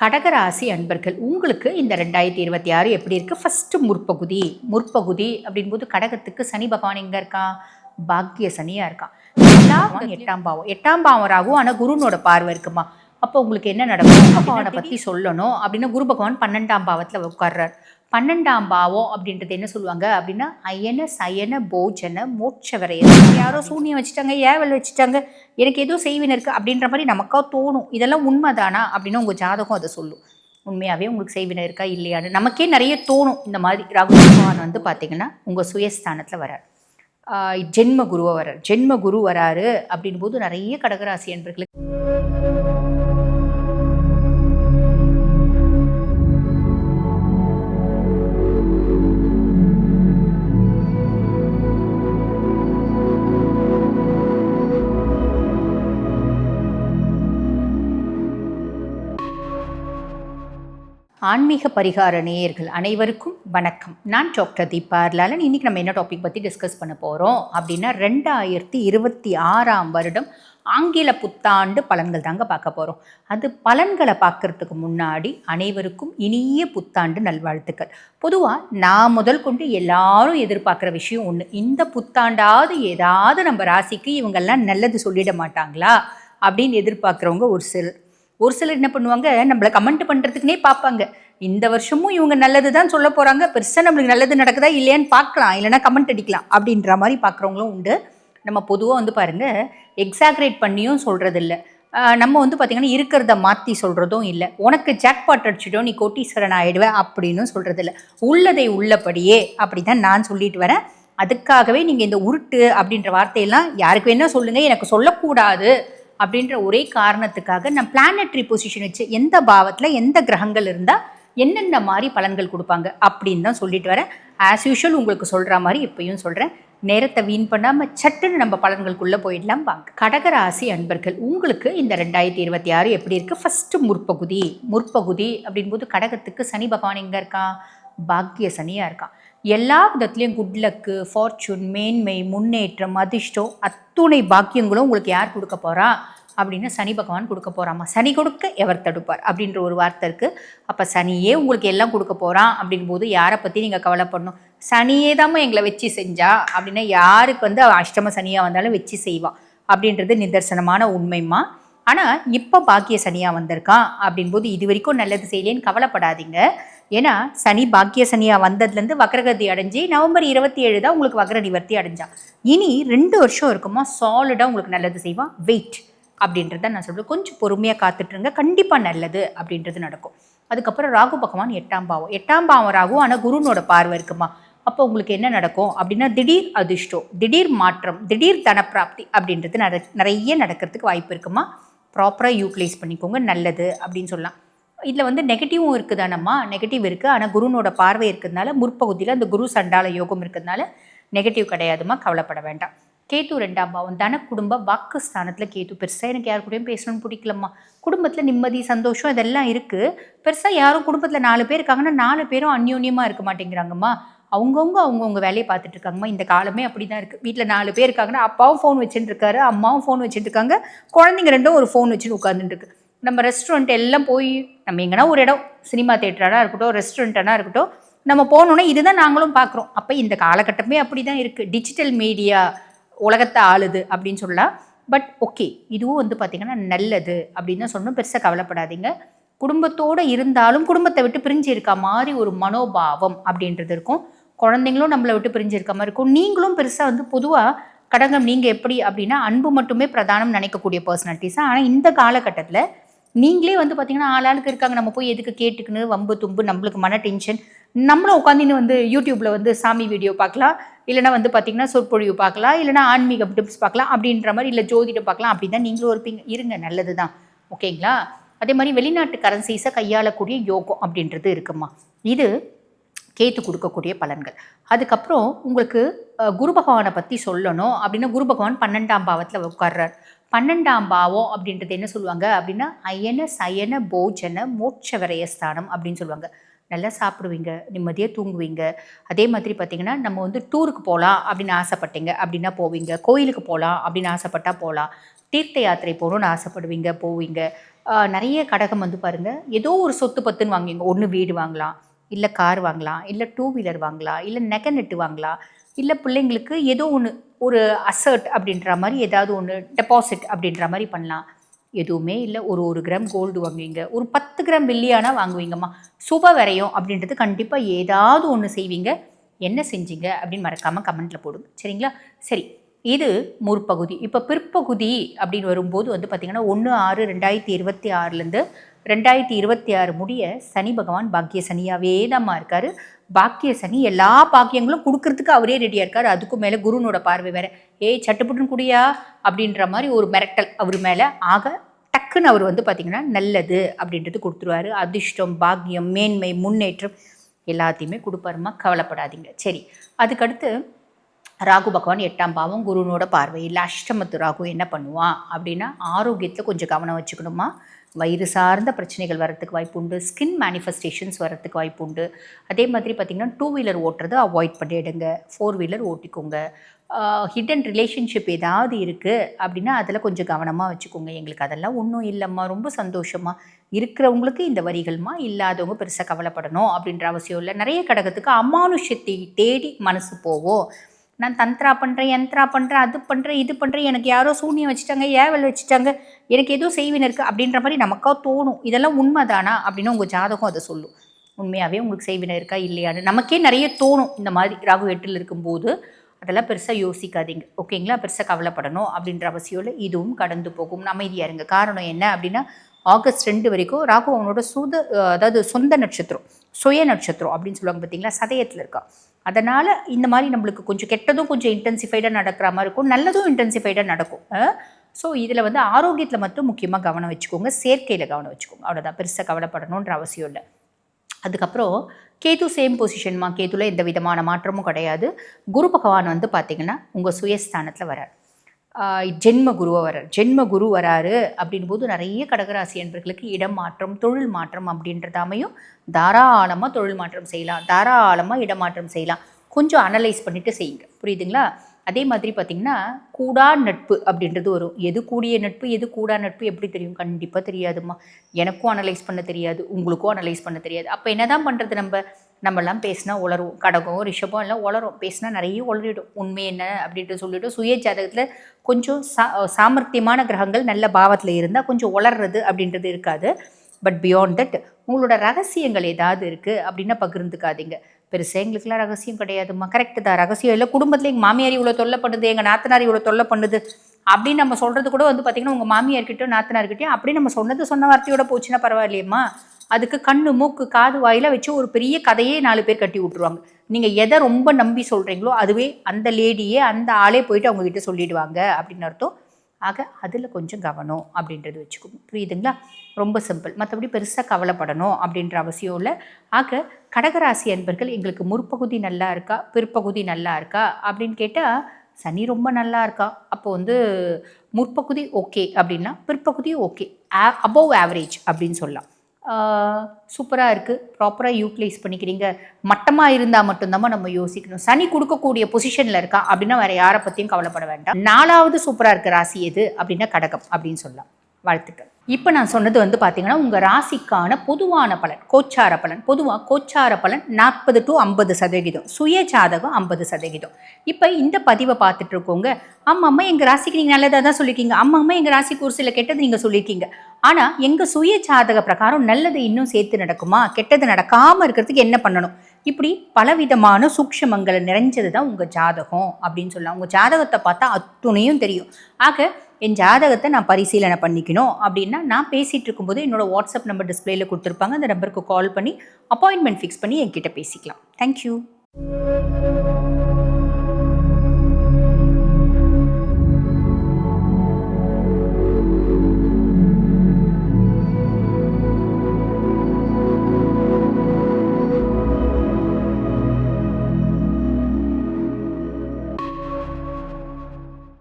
கடகராசி அன்பர்கள் உங்களுக்கு இந்த ரெண்டாயிரத்தி இருபத்தி ஆறு எப்படி இருக்கு? ஃபர்ஸ்ட் முற்பகுதி முற்பகுதி அப்படின்போது கடகத்துக்கு சனி பகவான் எங்க இருக்கான் பாக்கிய சனியா இருக்கான் எட்டாம் பாவம். எட்டாம் பாவம் ராகும் ஆனா குருனோட பார்வை இருக்குமா? அப்போ உங்களுக்கு என்ன நடக்கும்? பகவானை பத்தி சொல்லணும் அப்படின்னா குரு பகவான் பன்னெண்டாம் பாவத்துல உட்கார்றார். பன்னெண்டாம் பாவம் அப்படின்றது என்ன சொல்லுவாங்க அப்படின்னா அயன சயன போஜன மோட்ச வரைய யாரோ சூனியம் வச்சுட்டாங்க ஏவல் வச்சுட்டாங்க எனக்கு ஏதோ செய்வின இருக்கு அப்படின்ற மாதிரி நமக்கா தோணும். இதெல்லாம் உண்மைதானா அப்படின்னு உங்கள் ஜாதகம் அதை சொல்லும். உண்மையாகவே உங்களுக்கு செய்வினை இருக்கா இல்லையான்னு நமக்கே நிறைய தோணும். இந்த மாதிரி ராகு பகவான் வந்து பார்த்தீங்கன்னா உங்கள் சுயஸ்தானத்தில் வரார். ஜென்ம குருவை வரார். ஜென்ம குரு வராரு அப்படின் போது நிறைய கடகராசி என்பர்களுக்கு ஆன்மீக பரிகார நேயர்கள் அனைவருக்கும் வணக்கம். நான் டாக்டர் தீபா லாலன் இன்னைக்கு நம்ம என்ன டாபிக் பற்றி டிஸ்கஸ் பண்ண போகிறோம் அப்படின்னா ரெண்டாயிரத்தி இருபத்தி ஆறாம் வருடம் ஆங்கில புத்தாண்டு பலன்கள் தாங்க பார்க்க போகிறோம் அது பலன்களை பார்க்கறதுக்கு முன்னாடி அனைவருக்கும் இனிய புத்தாண்டு நல்வாழ்த்துக்கள். பொதுவாக நான் முதல் கொண்டு எல்லாரும் எதிர்பார்க்குற விஷயம் ஒன்று இந்த புத்தாண்டாவது ஏதாவது நம்ம ராசிக்கு இவங்கெல்லாம் நல்லது சொல்லிட மாட்டாங்களா? அப்படின்னு எதிர்பார்க்குறவங்க ஒரு சிலர். ஒரு சிலர் என்ன பண்ணுவாங்க நம்மளை கமெண்ட் பண்ணுறதுக்குனே பார்ப்பாங்க. இந்த வருஷமும் இவங்க நல்லது தான் சொல்ல போகிறாங்க பெருசாக நம்மளுக்கு நல்லது நடக்குதா இல்லையான்னு பார்க்கலாம். இல்லைனா கமெண்ட் அடிக்கலாம் அப்படின்ற மாதிரி பார்க்குறவங்களும் உண்டு. நம்ம பொதுவாக வந்து பாருங்கள் எக்ஸாக்ரேட் பண்ணியும் சொல்கிறதில்ல நம்ம வந்து பார்த்திங்கன்னா இருக்கிறத மாற்றி சொல்கிறதும் இல்லை. உனக்கு ஜாக்பாட் அடிச்சிட்டோம் நீ கோட்டீஸ்வரன் ஆகிடுவேன் அப்படின்னு சொல்கிறதில்ல உள்ளதை உள்ளபடியே அப்படி தான் நான் சொல்லிட்டு வரேன். அதுக்காகவே நீங்கள் இந்த உருட்டு அப்படின்ற வார்த்தையெல்லாம் யாருக்கு வேணால் சொல்லுங்கள் எனக்கு சொல்லக்கூடாது. அப்படின்ற ஒரே காரணத்துக்காக நான் பிளானட்ரி பொசிஷன் வச்சு எந்த பாவத்தில் எந்த கிரகங்கள் இருந்தால் என்னென்ன மாதிரி பலன்கள் கொடுப்பாங்க அப்படின்னு தான் சொல்லிட்டு வரேன். ஆஸ் யூஷுவல் உங்களுக்கு சொல்கிற மாதிரி இப்பயும் சொல்கிறேன் நேரத்தை வீண் பண்ணாமல் சட்டுன்னு நம்ம பலன்களுக்குள்ளே போயிடலாம். வாங்க. கடகராசி அன்பர்கள் உங்களுக்கு இந்த ரெண்டாயிரத்தி இருபத்தி ஆறு எப்படி இருக்குது ஃபஸ்ட்டு முற்பகுதி. முற்பகுதி அப்படின்போது கடகத்துக்கு சனி பகவான் எங்கே இருக்கான் பாக்கிய சனியாக இருக்கான் எல்லா விதத்துலேயும் குட் லக்கு ஃபார்ச்சூன் மேன்மை முன்னேற்றம் அதிர்ஷ்டம் அத்துணை பாக்கியங்களும் உங்களுக்கு யார் கொடுக்க போகிறா அப்படின்னு சனி பகவான் கொடுக்க போகிறாமா சனி கொடுக்க எவர் தடுப்பார் அப்படின்ற ஒரு வார்த்தை இருக்குது அப்போ சனியே உங்களுக்கு எல்லாம் கொடுக்க போகிறான் அப்படின்போது யாரை பற்றி நீங்கள் கவலைப்படணும்? சனியே தாம்மா எங்களை வச்சு செஞ்சா அப்படின்னா யாருக்கு வந்து அஷ்டம சனியாக வந்தாலும் வச்சு செய்வான் அப்படின்றது நிதர்சனமான உண்மைமா ஆனால் இப்போ பாக்கிய சனியாக வந்திருக்கான் அப்படின்போது இது வரைக்கும் நல்லது செய்யலேன்னு கவலைப்படாதீங்க. ஏன்னா சனி பாக்கிய சனியாக வந்ததுலேருந்து வக்ரகதி அடைஞ்சு நவம்பர் இருபத்தி ஏழு தான் உங்களுக்கு வக்ர நிவர்த்தி அடைஞ்சான் இனி ரெண்டு வருஷம் இருக்குமா சாலிடாக உங்களுக்கு நல்லது செய்வான் வெயிட் அப்படின்றத நான் சொல்கிறேன் கொஞ்சம் பொறுமையாக காத்துட்ருங்க. கண்டிப்பாக நல்லது அப்படின்றது நடக்கும். அதுக்கப்புறம் ராகு பகவான் எட்டாம் பாவம். எட்டாம் பாவம் ராகு ஆனால் குருனோட பார்வை இருக்குமா? அப்போ உங்களுக்கு என்ன நடக்கும் அப்படின்னா திடீர் அதிர்ஷ்டம் திடீர் மாற்றம் திடீர் தனப்பிராப்தி அப்படின்றது நிறைய நடக்கிறதுக்கு வாய்ப்பு இருக்குமா? ப்ராப்பராக யூட்டிலைஸ் பண்ணிக்கோங்க. நல்லது அப்படின்னு சொல்லலாம். இதில் வந்து நெகட்டிவும் இருக்குதானம்மா? நெகட்டிவ் இருக்குது ஆனால் குருனோட பார்வை இருக்கிறதுனால முற்பகுதியில் அந்த குரு சண்டால யோகம் இருக்கிறதுனால நெகட்டிவ் கிடையாதுமா கவலைப்பட வேண்டாம். கேத்து ரெண்டாம் பாவம். தன குடும்ப வாக்கு ஸ்தானத்தில் கேத்து பெருசாக எனக்கு யார் கூடயும் பேசணும்னு பிடிக்கலம்மா. குடும்பத்தில் நிம்மதி சந்தோஷம் இதெல்லாம் இருக்குது பெருசாக யாரும் குடும்பத்தில் நாலு பேர் இருக்காங்கன்னா நாலு பேரும் அந்யோன்யமாக இருக்க மாட்டேங்கிறாங்கம்மா. அவங்கவுங்க அவங்கவுங்க வேலையை பார்த்துட்டு இருக்காங்கம்மா. இந்த காலமே அப்படி தான் இருக்குது வீட்டில் நாலு பேர் இருக்காங்கன்னா அப்பாவும் ஃபோன் வச்சுட்டு இருக்காரு அம்மாவும் ஃபோன் வச்சுட்டு இருக்காங்க. குழந்தைங்க ரெண்டும் ஒரு ஃபோன் வச்சுட்டு உட்காந்துட்டு இருக்கு. நம்ம ரெஸ்டாரண்ட் எல்லாம் போய் நம்ம எங்கன்னா ஒரு இடம் சினிமா தேட்டராக இருக்கட்டும் ரெஸ்டாரண்ட்டாக இருக்கட்டும் நம்ம போனோன்னே இதுதான் நாங்களும் பார்க்குறோம். அப்போ இந்த காலகட்டமே அப்படி தான் இருக்குது டிஜிட்டல் மீடியா உலகத்தை ஆளுது அப்படின்னு சொல்லலாம் பட் ஓகே இதுவும் வந்து பார்த்திங்கன்னா நல்லது அப்படின்னு தான் சொல்லணும். பெருசாக கவலைப்படாதீங்க. குடும்பத்தோடு இருந்தாலும் குடும்பத்தை விட்டு பிரிஞ்சு இருக்க மாதிரி ஒரு மனோபாவம் அப்படின்றது இருக்கும். குழந்தைங்களும் நம்மளை விட்டு பிரிஞ்சு இருக்க மாதிரி இருக்கும். நீங்களும் பெருசாக வந்து பொதுவாக கடகம் நீங்கள் எப்படி அப்படின்னா அன்பு மட்டுமே பிரதானம் நினைக்கக்கூடிய பர்சனாலிட்டிஸாக ஆனால் இந்த காலகட்டத்தில் நீங்களே வந்து பார்த்தீங்கன்னா ஆளாளுக்கு இருக்காங்க. நம்ம போய் எதுக்கு கேட்டுக்குன்னு வம்பு தும்பு நம்மளுக்கு மன டென்ஷன் நம்மளும் உட்காந்துன்னு வந்து யூடியூப்பில் வந்து சாமி வீடியோ பார்க்கலாம். இல்லைனா வந்து பார்த்தீங்கன்னா சொற்பொழிவு பார்க்கலாம். இல்லைனா ஆன்மீக டிப்ஸ் பார்க்கலாம். அப்படின்ற மாதிரி இல்லை ஜோதிடம் பார்க்கலாம். அப்படி தான் நீங்களும் இருப்பீங்க இருங்க. நல்லது தான் ஓகேங்களா அதே மாதிரி வெளிநாட்டு கரன்சிஸை கையாளக்கூடிய யோகம் அப்படின்றது இருக்குமா? இது கேத்து கொடுக்கக்கூடிய பலன்கள். அதுக்கப்புறம் உங்களுக்கு குரு பகவானை பற்றி சொல்லணும். அப்படின்னா குரு பகவான் பன்னெண்டாம் பாவத்தில் உட்கார்றார். பன்னெண்டாம் பாவம் அப்படின்றது என்ன சொல்லுவாங்க? அப்படின்னா அயன சயன போஜன மோட்ச விரயஸ்தானம் அப்படின்னு சொல்லுவாங்க. நல்லா சாப்பிடுவீங்க நிம்மதியாக தூங்குவீங்க. அதே மாதிரி பார்த்தீங்கன்னா நம்ம வந்து டூருக்கு போகலாம் அப்படின்னு ஆசைப்பட்டீங்க அப்படின்னா போவீங்க. கோயிலுக்கு போகலாம் அப்படின்னு ஆசைப்பட்டா போகலாம். தீர்த்த யாத்திரை போகணும்னு ஆசைப்படுவீங்க போவீங்க. நிறைய கடகம் வந்து பாருங்கள் ஏதோ ஒரு சொத்து பத்துன்னு வாங்குவீங்க. ஒன்று வீடு வாங்கலாம் இல்லை கார் வாங்கலாம் இல்லை டூ வீலர் வாங்கலாம் இல்லை நெகை நெட்டு வாங்கலாம். இல்லை பிள்ளைங்களுக்கு ஏதோ ஒன்று ஒரு அசர்ட் அப்படின்ற மாதிரி ஏதாவது ஒன்று டெபாசிட் அப்படின்ற மாதிரி பண்ணலாம். எதுவுமே இல்லை. ஒரு ஒரு கிராம் கோல்டு வாங்குவீங்க. ஒரு பத்து கிராம் வெள்ளியானா வாங்குவீங்கம்மா. சுப வரையும் அப்படின்றது கண்டிப்பாக ஏதாவது ஒன்று செய்வீங்க. என்ன செஞ்சீங்க அப்படின்னு மறக்காமல் கமெண்ட்டில் போடுங்க. சரிங்களா? சரி. இது முற்பகுதி. இப்போ பிற்பகுதி அப்படின்னு வரும்போது வந்து பார்த்திங்கன்னா ஒன்று ஆறு ரெண்டாயிரத்தி இருபத்தி ஆறுலேருந்து ரெண்டாயிரத்தி இருபத்தி ஆறு முடிய சனி பகவான் பாக்கிய சனியாகவே தான் இருக்கார். பாக்கிய சனி எல்லா பாக்கியங்களும் கொடுக்கறதுக்கு அவரே ரெடியாக இருக்கார். அதுக்கும் மேலே குருனோட பார்வை வேற. ஏய் சட்டுப்புட்டுன்னு குடியா? அப்படின்ற மாதிரி ஒரு மிரட்டல் அவர் மேலே. ஆக டக்குன்னு அவர் வந்து பார்த்திங்கன்னா நல்லது அப்படின்றது கொடுத்துருவாரு. அதிர்ஷ்டம் பாக்கியம் மேன்மை முன்னேற்றம் எல்லாத்தையுமே கொடுப்பாருமா கவலைப்படாதீங்க. சரி அதுக்கடுத்து ராகு பகவான் எட்டாம் பாவம் குருனோட பார்வையில் அஷ்டமத்து ராகு என்ன பண்ணுவான் அப்படின்னா ஆரோக்கியத்தில் கொஞ்சம் கவனம் வச்சுக்கணுமா? வயிறு சார்ந்த பிரச்சனைகள் வரத்துக்கு வாய்ப்பு உண்டு. ஸ்கின் மேனிஃபெஸ்டேஷன்ஸ் வரத்துக்கு வாய்ப்பு உண்டு. அதே மாதிரி பார்த்திங்கன்னா டூ வீலர் ஓட்டுறதை அவாய்ட் பண்ணிடுங்க. ஃபோர் வீலர் ஓட்டிக்கோங்க. ஹிடன் ரிலேஷன்ஷிப் ஏதாவது இருக்குது அப்படின்னா அதில் கொஞ்சம் கவனமாக வச்சுக்கோங்க. எங்களுக்கு அதெல்லாம் ஒன்றும் இல்லைம்மா. ரொம்ப சந்தோஷமாக இருக்கிறவங்களுக்கு இந்த வரிகள்மா? இல்லாதவங்க பெருசாக கவலைப்படணும் அப்படின்ற அவசியம் இல்லை. நிறைய கடகத்துக்கு அமானுஷத்தை தேடி மனசு போவோம் நான் தந்த்ரா பண்ணுறேன் யந்த்ரா பண்ணுறேன் அது பண்ணுறேன் இது பண்ணுறேன் எனக்கு யாரோ சூனியம் வச்சுட்டாங்க ஏவல் வச்சுட்டாங்க எனக்கு எதுவும் செய்வின இருக்குது அப்படின்ற மாதிரி நமக்கா தோணும். இதெல்லாம் உண்மைதானா அப்படின்னு உங்கள் ஜாதகம் அதை சொல்லும். உண்மையாகவே உங்களுக்கு செய்வினை இருக்கா இல்லையான்னு நமக்கே நிறைய தோணும் இந்த மாதிரி ராகு எட்டில் இருக்கும்போது. அதெல்லாம் பெருசாக யோசிக்காதீங்க. ஓகேங்களா? பெருசாக கவலைப்படணும் அப்படின்ற அவசியம் இல்லை. இதுவும் கடந்து போகும். அமைதியாக இருங்க. காரணம் என்ன அப்படின்னா ஆகஸ்ட் ரெண்டு வரைக்கும் ராகு அவனோட சுத அதாவது சொந்த நட்சத்திரம் சுய நட்சத்திரம் அப்படின்னு சொல்லுவாங்க பார்த்தீங்களா? சதயத்தில் இருக்கா. அதனால் இந்த மாதிரி நம்மளுக்கு கொஞ்சம் கெட்டதும் கொஞ்சம் இன்டென்சிஃபைடாக நடக்கிற மாதிரி இருக்கும் நல்லதும் இன்டென்சிஃபைடாக நடக்கும். ஸோ இதில் வந்து ஆரோக்கியத்தில் மட்டும் முக்கியமாக கவனம் வச்சுக்கோங்க சேர்க்கையில் கவனம் வச்சுக்கோங்க. அவ்வளோதான் பெருசாக கவலைப்படணுன்ற அவசியம் இல்லை. அதுக்கப்புறம் கேது சேம் பொசிஷன்மா கேதுவில் எந்த விதமான மாற்றமும் கிடையாது. குரு பகவான் வந்து பார்த்திங்கன்னா உங்கள் சுயஸ்தானத்தில் வரார் ஜென்ம குரு வரார் ஜென்ம குரு வராரு அப்படின் போது நிறைய கடகராசி என்பர்களுக்கு இடம் மாற்றம் தொழில் மாற்றம் அப்படின்றது அமையும். தாராளமாக தொழில் மாற்றம் செய்யலாம். தாராளமாக இடமாற்றம் செய்யலாம். கொஞ்சம் அனலைஸ் பண்ணிட்டு செய்யுங்க. புரியுதுங்களா? அதே மாதிரி பார்த்தீங்கன்னா கூடா நட்பு அப்படின்றது வரும். எது கூடிய நட்பு எது கூடா நட்பு எப்படி தெரியும்? கண்டிப்பாக தெரியாதும்மா. எனக்கும் அனலைஸ் பண்ண தெரியாது. உங்களுக்கும் அனலைஸ் பண்ண தெரியாது. அப்போ என்னதான் பண்ணுறது நம்ம? நம்மலாம் பேசினா உளருவோம் கடகம் ரிஷபம் எல்லாம் உளரும் பேசினா நிறைய உளறிடும். உண்மை என்ன அப்படின்ட்டு சொல்லிட்டு சுய ஜாதகத்தில் கொஞ்சம் சா சாமர்த்தியமான கிரகங்கள் நல்ல பாவத்தில் இருந்தால் கொஞ்சம் உளர்றது அப்படின்றது இருக்காது. பட் பியாண்ட் தட் உங்களோட ரகசியங்கள் ஏதாவது இருக்குது அப்படின்னா பகிர்ந்துக்காதீங்க. பெருசாக எங்களுக்குலாம் ரகசியம் கிடையாதுமா கரெக்டு தான். ரகசியம் இல்லை குடும்பத்தில் எங்கள் மாமியார் இவ்வளோ தொல்லை பண்ணுது எங்கள் நாத்தனார் இவ்வளோ தொல்லை பண்ணுது. அப்படின்னு நம்ம சொல்கிறது கூட வந்து பார்த்திங்கன்னா உங்கள் மாமியார்கிட்டயும் நாத்தனார்கிட்டயும் அப்படி நம்ம சொன்னது சொன்ன வார்த்தையோட போச்சுன்னா பரவாயில்லையம்மா. அதுக்கு கண்ணு மூக்கு காது வாயில வச்சு ஒரு பெரிய கதையே நாலு பேர் கட்டி விட்ருவாங்க நீங்கள் எதை ரொம்ப நம்பி சொல்கிறீங்களோ அதுவே அந்த லேடியே அந்த ஆளே போயிட்டு அவங்கக்கிட்ட சொல்லிடுவாங்க அப்படின்னு அர்த்தம். ஆக அதில் கொஞ்சம் கவனம் அப்படின்றது வச்சுக்கோங்க. புரியுதுங்களா? ரொம்ப சிம்பிள். மற்றபடி பெருசாக கவலைப்படணும் அப்படின்ற அவசியம் இல்லை. ஆக கடகராசி அன்பர்கள் எங்களுக்கு முற்பகுதி நல்லா இருக்கா? பிற்பகுதி நல்லா இருக்கா? அப்படின்னு கேட்டால் சனி ரொம்ப நல்லா இருக்கா? அப்போ வந்து முற்பகுதி ஓகே அப்படின்னா பிற்பகுதி ஓகே. அபவ் ஆவரேஜ் அப்படின்னு சொல்லலாம். சூப்பராக இருக்குது ப்ராப்பராக யூட்டிலைஸ் பண்ணிக்கிறீங்க. மட்டமாக இருந்தால் மட்டும்தான் நம்ம யோசிக்கணும். சனி கொடுக்கக்கூடிய பொசிஷனில் இருக்கா அப்படின்னா வேறு யாரை பற்றியும் கவலைப்பட வேண்டாம். நாலாவது சூப்பராக இருக்க ராசி எது அப்படின்னா கடகம் அப்படின்னு சொல்லலாம். வாழ்த்துக்கள். இப்போ நான் சொன்னது வந்து பார்த்தீங்கன்னா உங்கள் ராசிக்கான பொதுவான பலன் கோச்சார பலன். பொதுவாக கோச்சார பலன் நாற்பது டு ஐம்பது சதவிகிதம் சுய ஜாதகம் ஐம்பது சதவிகிதம் இப்போ இந்த பதிவை பார்த்துட்டு இருக்கோங்க. அம்மா அம்மா எங்கள் ராசிக்கு நீங்கள் நல்லதாக தான் சொல்லியிருக்கீங்க அம்மா அம்மா எங்கள் ராசிக்கு ஒரு சில கெட்டது நீங்கள் சொல்லியிருக்கீங்க ஆனால் எங்கள் சுய ஜாதக பிரகாரம் நல்லது இன்னும் சேர்த்து நடக்குமா? கெட்டது நடக்காமல் இருக்கிறதுக்கு என்ன பண்ணணும்? இப்படி பலவிதமான சூக்ஷமங்களை நிறைஞ்சது தான் உங்கள் ஜாதகம் அப்படின்னு சொல்லலாம். உங்கள் ஜாதகத்தை பார்த்தா அத்துணையும் தெரியும். ஆக என் ஜாதகத்தை நான் பரிசீலனை பண்ணிக்கணும் அப்படின்னா நான் பேசிகிட்டு இருக்கும்போது என்னோடய வாட்ஸ்அப் நம்பர் டிஸ்பிளேயில் கொடுத்துருப்பாங்க. அந்த நம்பருக்கு கால் பண்ணி அப்பாயின்மெண்ட் ஃபிக்ஸ் பண்ணி என்கிட்ட பேசிக்கலாம். தேங்க்யூ